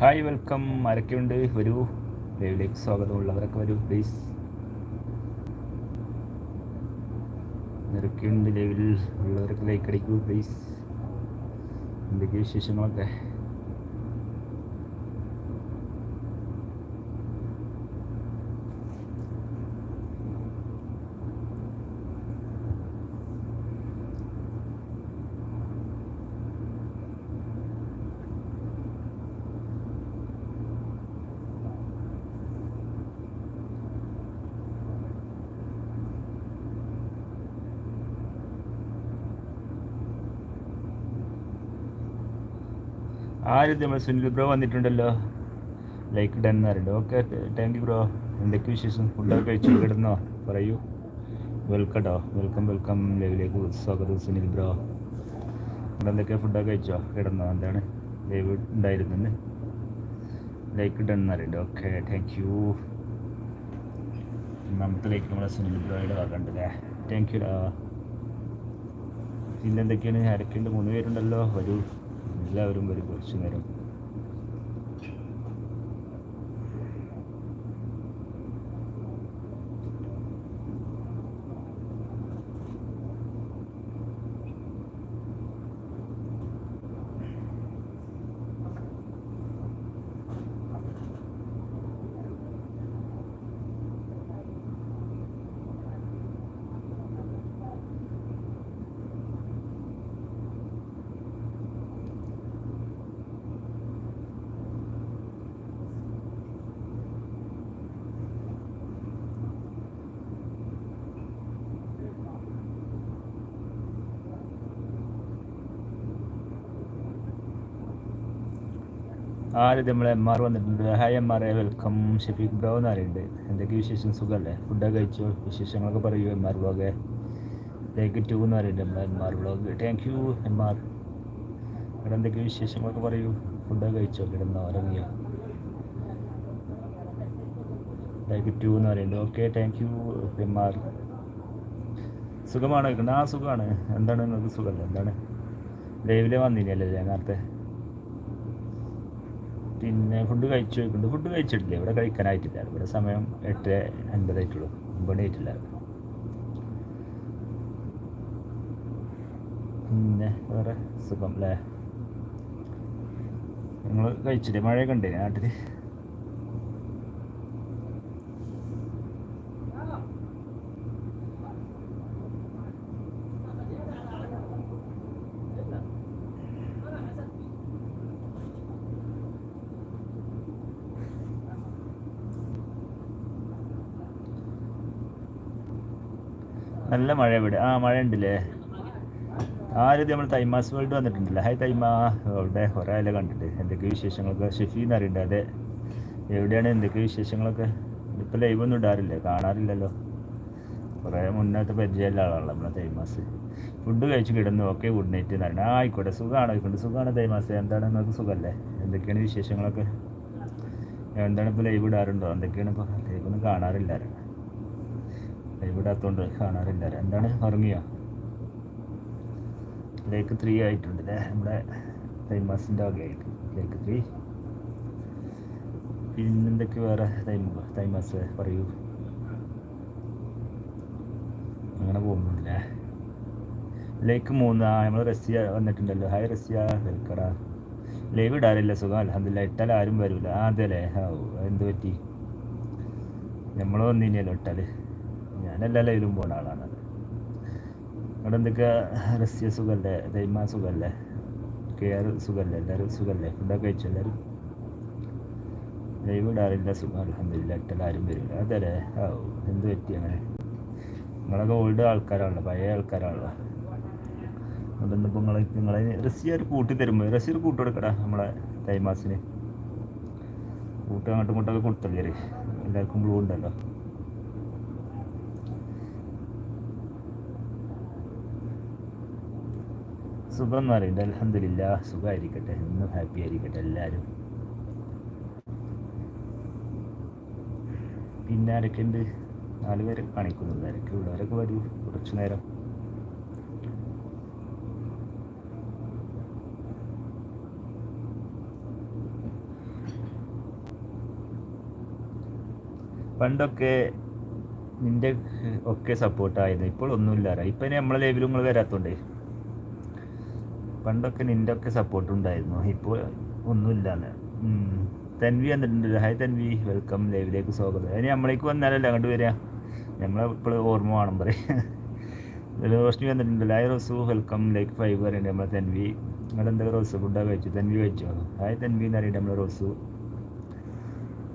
Hi welcome ആരൊക്കെയുണ്ട്? വരൂ. ലൈവിലേക്ക് സ്വാഗതമുള്ളവരൊക്കെ വരൂ പ്ലീസ് ആരൊക്കെയുണ്ട് ലൈവിൽ. ഉള്ളവരൊക്കെ ലൈക്ക് അടിക്കൂ പ്ലീസ് എന്തൊക്കെ വിശേഷങ്ങളൊക്കെ? ആരും നമ്മൾ സുനിൽ ബ്രോ വന്നിട്ടുണ്ടല്ലോ? ലൈക്ക് ഡൺ പറയുന്നുണ്ട് ഓക്കെ താങ്ക് യു ബ്രോ. എന്തൊക്കെ വിശേഷം? ഫുഡൊക്കെ കഴിച്ചു കിടന്നോ? പറയൂ. വെൽക്കം കേട്ടോ വെൽക്കം വെൽക്കം ലൈവിലേക്ക് സ്വാഗതം സുനിൽ ബ്രോ. എന്തൊക്കെ ഫുഡൊക്കെ കഴിച്ചോ? കിടന്നോ? എന്താണ് ലൈവ് ഉണ്ടായിരുന്നു ലൈക്ക് ഡൺ പറയുന്നുണ്ട് ഓക്കെ താങ്ക് യു ഒന്നാമത്തെ ലൈക്ക് നമ്മളെ സുനിൽ ബ്രോയുടെ ഭാഗമുണ്ടല്ലേ താങ്ക് യു ഡാ പിന്നെന്തൊക്കെയാണ് ആരൊക്കെയുണ്ട്? മൂന്ന് പേരുണ്ടല്ലോ. വരൂ. എല്ലാവരും വരും കുറച്ചു നേരം ആര് നമ്മളെ എം ആർ വന്നിട്ടുണ്ട്? Hi M R A welcome Shafeeq bro എന്ന് പറയുന്നുണ്ട്. എന്തൊക്കെ വിശേഷം? സുഖമല്ലേ ഫുഡൊക്കെ കഴിച്ചു? വിശേഷങ്ങളൊക്കെ പറയൂ M R blog like two എന്ന് പറയുന്നുണ്ട് നമ്മളെ M R blog thank you M R ഇവിടെ എന്തൊക്കെ വിശേഷങ്ങളൊക്കെ പറയൂ? ഫുഡൊക്കെ കഴിച്ചോ? കിടന്നോ? ഇറങ്ങിയോ ലൈക്ക് ടു എന്ന് പറയുന്നുണ്ട്. Okay thank you M R സുഖമാണോ? ആ സുഖമാണ്. എന്താണ് നിങ്ങൾക്ക് സുഖമല്ലേ? എന്താണ്? ലൈവിലെ വന്നില്ലല്ലേ നേരത്തെ? പിന്നെ ഫുഡ് കഴിച്ചു ചോദിക്കുന്നുണ്ട് ഫുഡ് കഴിച്ചിട്ടില്ല. ഇവിടെ കഴിക്കാനായിട്ടില്ല. ഇവിടെ സമയം എട്ട് അൻപതായിട്ടുള്ളൂ. ഒമ്പത് ആയിട്ടില്ല. പിന്നെ വേറെ സുഖം അല്ലേ നിങ്ങൾ കഴിച്ചില്ലേ? മഴയൊക്കെ ഉണ്ടേ നാട്ടിൽ നല്ല മഴ ഇവിടെ. ആ മഴ ഉണ്ടല്ലേ ആരും നമ്മൾ തൈമാസ് വേൾഡ് വന്നിട്ടുണ്ടല്ലോ. ഹായ് തൈമ അവിടെ കുറേ അല്ല കണ്ടിട്ട്. എന്തൊക്കെ വിശേഷങ്ങളൊക്കെ? ഷെഫി എന്ന് അറിയണ്ട അതെ. എവിടെയാണ്? എന്തൊക്കെ വിശേഷങ്ങളൊക്കെ? ഇപ്പോൾ ലൈവ് ഒന്നും ഇടാറില്ലേ. കാണാറില്ലല്ലോ. കുറേ മുന്നത്തെ പരിചയമുള്ള ആളാണല്ലോ നമ്മളെ തൈമാസ് ഫുഡ് കഴിച്ച് കിടന്നു. ഓക്കെ ഗുഡ് നൈറ്റ് എന്ന് പറഞ്ഞാൽ ആയിക്കോട്ടെ. സുഖമാണ് ആയിക്കോട്ടെ സുഖമാണ് തൈമാസ് എന്താണ് നിങ്ങൾക്ക് സുഖമല്ലേ? എന്തൊക്കെയാണ് വിശേഷങ്ങളൊക്കെ? എന്താണ് ഇപ്പോൾ ലൈവ് ഇടാറുണ്ടോ? എന്തൊക്കെയാണ് ഇപ്പോൾ ലൈവ് ഒന്നും കാണാറില്ല. ലൈവ് ഇടാത്തതുകൊണ്ട് കാണാറില്ല. രണ്ടാണ് ഉറങ്ങിയ ലേക്ക് ത്രീ ആയിട്ടുണ്ട് അല്ലേ? നമ്മുടെ തൈമാസിന്റെ ആയിട്ട് ലേക്ക് ത്രീ പിന്നെന്തൊക്കെ വേറെ തൈമ തൈമാസ് പറയൂ? അങ്ങനെ പോകുന്നുണ്ടല്ലേ ലേക്ക് മൂന്ന് നമ്മൾ റഷ്യ വന്നിട്ടുണ്ടല്ലോ. Hi Russia. വെൽക്കടാ ലൈവ് ഇടാറില്ല സുഖം. അലഹമില്ല ഇട്ടാൽ ആരും വരില്ല ആ അതെ അല്ലേ? എന്ത് പറ്റി? നമ്മൾ വന്നില്ലല്ലോ ഇട്ടാൽ ഞാനെല്ലാ ലൈവിലും പോണ ആളാണ്. അവിടെ എന്തൊക്കെ റസ്യ സുഖമല്ലേ ദൈമ സുഖമല്ലേ കെയർ സുഖല്ലേ എല്ലാവരും സുഖമല്ലേ ഫുഡൊക്കെ കഴിച്ചു എല്ലാവരും ലൈവ് ഇടാറില്ല സുഖം അലഹമില്ല ആരും വരില്ല. അതെ ഓ എന്ത് പറ്റി അങ്ങനെ? നിങ്ങളൊക്കെ ഓൾഡ് ആൾക്കാരാണല്ലോ പഴയ ആൾക്കാരാണല്ലോ. അതുകൊണ്ട് ഇപ്പോൾ നിങ്ങളെ നിങ്ങളെ റഷ്യ ഒരു കൂട്ടി തരുമ്പോൾ റസ്യ ഒരു കൂട്ട് കൊടുക്കടാ നമ്മളെ തൈമാസിന് കൂട്ട് അങ്ങോട്ടും ഇങ്ങോട്ടൊക്കെ കൊടുത്തല്ലേ എല്ലാവർക്കും ബ്ലൂ ഉണ്ടല്ലോ. സുഖം എന്ന് പറയുന്നത് അലഹമില്ല സുഖമായിരിക്കട്ടെ ഇന്നും ഹാപ്പി ആയിരിക്കട്ടെ എല്ലാവരും പിന്നെ ആരൊക്കെ ഉണ്ട്? നാല് പേരെ കാണിക്കുന്നു ആരൊക്കെ ഉള്ളവരൊക്കെ വരൂ? കുറച്ചു നേരം. പണ്ടൊക്കെ നിന്റെ ഒക്കെ സപ്പോർട്ടായിരുന്നു ഇപ്പോൾ ഒന്നുമില്ല. ഇപ്പം നമ്മളെ ലൈവിലും നിങ്ങൾ വരാത്തോണ്ടേ. പണ്ടൊക്കെ നിന്റെ ഒക്കെ സപ്പോർട്ട് ഉണ്ടായിരുന്നു. ഇപ്പോൾ ഒന്നുമില്ലാന്ന്. തൻവി വന്നിട്ടുണ്ട്. ഹായ് തൻവി. വെൽക്കം ലൈവിലേക്ക് സ്വാഗതം. ഇനി നമ്മളേക്ക് വന്നാലല്ലേ അങ്ങോട്ട് വരിക നമ്മളെ ഇപ്പോൾ ഓർമ്മ വേണം പറയും റോഷ്നി വന്നിട്ടുണ്ട്. Hi Rosu. Welcome like five പറയുന്നുണ്ട് നമ്മളെ തൻവി. നിങ്ങളെന്തൊക്കെ റോസ്? ഫുഡൊക്കെ കഴിച്ചു. തൻവി കഴിച്ചോ? ഹായ് തൻവി എന്ന് അറിയണ്ട നമ്മളെ റോസു.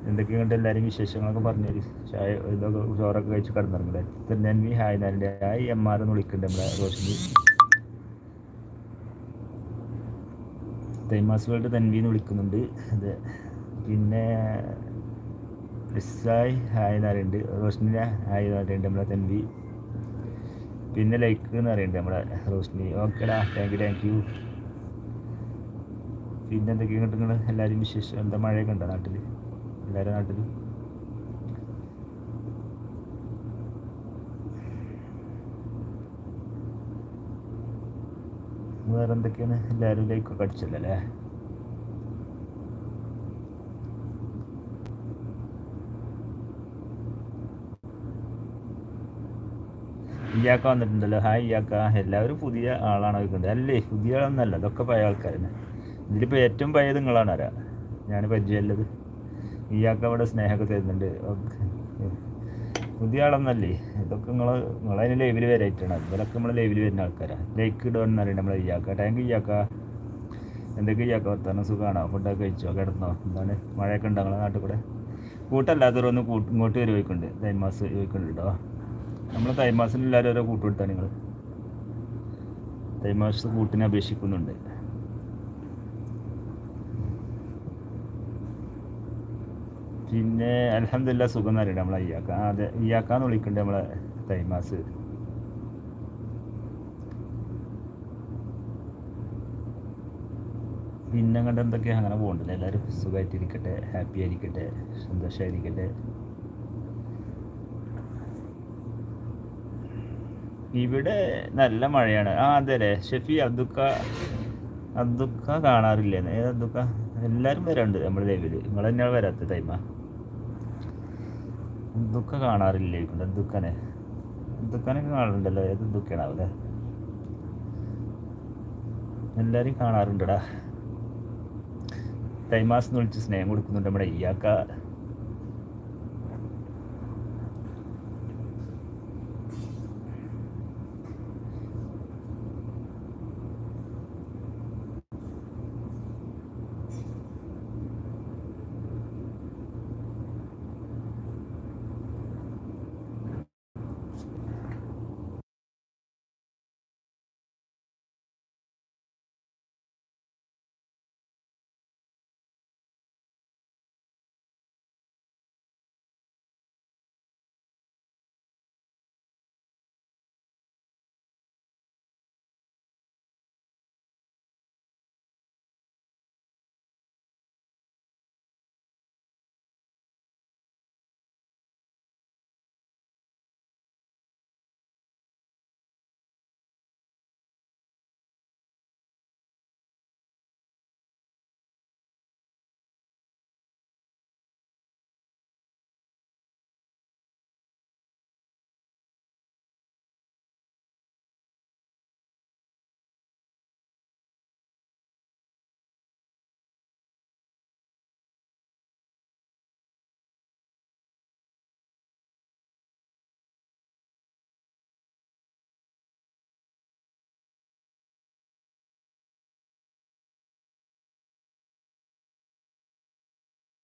എന്തൊക്കെയുണ്ട് എല്ലാവരും വിശേഷങ്ങളൊക്കെ പറഞ്ഞു ചായ ഇതൊക്കെ ചോറൊക്കെ കഴിച്ച് കിടന്നിറങ്ങില്ലേ തൻവി ഹായ് നാലിന്റെ ഹായ് എം ആർ എന്ന് വിളിക്കുന്നുണ്ട് നമ്മളെ റോഷ്നി. തൈമാസ് വേൾഡ് തൻവി എന്ന് വിളിക്കുന്നുണ്ട്. അതെ പിന്നെ റിസായ് ഹായ് എന്ന് പറയുന്നുണ്ട്. റോഷ്നി ഹായ് എന്ന് പറയുന്നുണ്ട് നമ്മളെ തൻവി. പിന്നെ ലൈക്ക് എന്ന് പറയുന്നുണ്ട് നമ്മളെ റോഷ്നി. ഓക്കെടാ താങ്ക് യു താങ്ക് യു പിന്നെ എന്തൊക്കെയാണ് കിട്ടുന്നത് എല്ലാവരും വിശേഷം? എന്താ മഴയൊക്കെ ഉണ്ടോ നാട്ടിൽ എല്ലാവരും നാട്ടിൽ വേറെ എന്തൊക്കെയാണ് എല്ലാവരും ലൈക്കൊക്കെ അടിച്ചല്ലോ ഇയാക്ക വന്നിട്ടുണ്ടല്ലോ. ഹായ് ഇയാക്ക. എല്ലാവരും പുതിയ ആളാണ് വെക്കുന്നത് അല്ലേ? പുതിയ ആളൊന്നല്ല. ഇതൊക്കെ പഴയ ആൾക്കാരാണ് ഇതിലിപ്പോൾ ഏറ്റവും പഴയത് നിങ്ങളാണ് ആരാ? ഞാൻ പരിചയമുള്ളത്. ഇയാക്ക അവിടെ സ്നേഹമൊക്കെ തരുന്നുണ്ട്. ഒക്കെ. പുതിയ ആളൊന്നല്ലേ ഇതൊക്കെ നിങ്ങൾ നിങ്ങളതിന് ലൈവിൽ വരായിട്ടാണ് ഇവരൊക്കെ നമ്മൾ ലൈവിൽ വരുന്ന ആൾക്കാരാണ് ലൈക്ക് ഇടുക അറിയണം നമ്മളെ ഇയാക്ക ടാങ്ക് ഇയാക്ക എന്തൊക്കെ ഇയാക്ക വർത്താനം? സുഖമാണോ ഫുഡൊക്കെ കഴിച്ചോ? കിടന്നോ? എന്താണ്? മഴയൊക്കെ ഉണ്ടോ നിങ്ങളെ നാട്ടിൽ കൂടെ? കൂട്ടല്ലാത്തവരൊന്ന് കൂട്ട് ഇങ്ങോട്ട് വരും ചോദിക്കുന്നുണ്ട് തൈമാസ് ചോദിക്കുന്നുണ്ട് കേട്ടോ. നമ്മൾ തൈമാസിന് എല്ലാവരും ഓരോ കൂട്ടുകൊടുത്താണ് നിങ്ങൾ തൈമാസ് കൂട്ടിനെ അപേക്ഷിക്കുന്നുണ്ട്. പിന്നെ അലഹമില്ല സുഖം എന്ന് അറിയണം നമ്മളെ ഇയാക്ക അതെ ഇയാക്കാന്ന് വിളിക്കുന്നുണ്ട് നമ്മളെ തൈമാസ്. പിന്നെ കണ്ട് എന്തൊക്കെയാ? അങ്ങനെ പോകണ്ടത് എല്ലാവരും സുഖമായിട്ടിരിക്കട്ടെ ഹാപ്പി ആയിരിക്കട്ടെ സന്തോഷമായിരിക്കട്ടെ ഇവിടെ നല്ല മഴയാണ്. ആ അതെ ഷെഫി അബ്ദുക്ക അബ്ദുക്ക കാണാറില്ലേ? ഏത് അബ്ദുക്ക? എല്ലാവരും വരാറുണ്ട് നമ്മുടെ ലൈവിൽ. നിങ്ങൾ തന്നെയാണ് വരാത്ത ടൈമ അബ്ദുക്ക കാണാറില്ലേ? ദുഃഖനെ. ദുഃഖനൊക്കെ കാണാറുണ്ടല്ലോ. ഏത് അബ്ദുക്കയാണാവല്ലേ എല്ലാവരും കാണാറുണ്ടടാ. തൈമാസം വിളിച്ച് സ്നേഹം കൊടുക്കുന്നുണ്ട് നമ്മുടെ ഇയാക്ക.